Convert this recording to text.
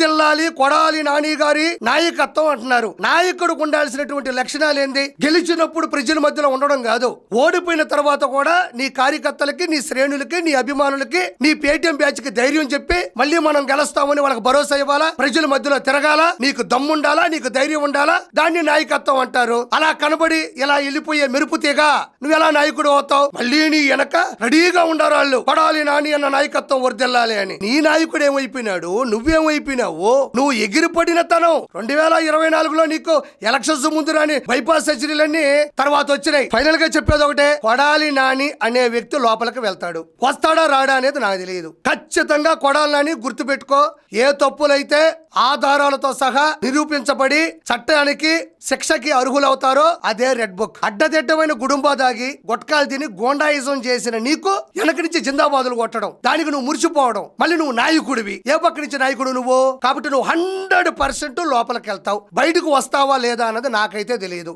తిల్లాలి కొడాలి నాని గారి నాయకత్వం అంటున్నారు. నాయకుడికి ఉండాల్సినటువంటి లక్షణాలు ఏంది? గెలిచినప్పుడు ప్రజల మధ్యలో ఉండడం కాదు. ఓడిపోయిన తర్వాత కూడా నీ కార్యకర్తలకి నీ శ్రేణులకి నీ అభిమానులకి నీ పేటిఎం బ్యాచ్కి ధైర్యం చెప్పి మళ్ళీ మనం గెలుస్తామని వాళ్ళకి భరోసా ఇవ్వాలా? ప్రజల మధ్యలో తిరగాల? నీకు దమ్ముండాలా? నీకు ధైర్యం ఉండాలా? దాన్ని నాయకత్వం అంటారు. అలా కనబడి ఇలా వెళ్ళిపోయే మెరుపు తీగ నువ్వు ఎలా నాయకుడు అవుతావు? మళ్ళీ నీ వెనక రెడీగా ఉండరు వాళ్ళు. పడాలి నాని అన్న నాయకత్వం వర్దిల్లాలి అని. నీ నాయకుడు ఏమైపోయినాడు? నువ్వేమైపోయినావు? నువ్వు ఎగిరిపడిన తనం రెండు వేల ఇరవై నాలుగులో నీకు ఎలక్షన్స్ ముందు రాని బైపాస్ సర్జరీలన్నీ తర్వాత వచ్చినాయి. ఫైనల్గా చెప్పేది ఒకటే కొడాలి నాని అనే వ్యక్తి లోపలికి వెళ్తాడు. వస్తాడా రాడా అనేది నాకు తెలియదు. ఖచ్చితంగా కొడాలి నాని గుర్తుపెట్టుకో ఏ తప్పులైతే ఆధారాలతో సహా నిరూపించబడి చట్టానికి శిక్షకి అర్హులవుతారో అదే రెడ్ బుక్. అడ్డదిడ్డమైన గుడుంబా దాగి గుట్కాలు తిని గోండాయిజం చేసిన నీకు వెనక నుంచి జిందాబాదులు కొట్టడం దానికి నువ్వు మురిసిపోవడం మళ్ళీ నువ్వు నాయకుడివి. ఏ పక్క నుంచి నాయకుడు నువ్వు? కాబట్టి నువ్వు హండ్రెడ్ పర్సెంట్ లోపలికి వెళ్తావు బయటకు వస్తావా లేదా అన్నది నాకైతే తెలియదు.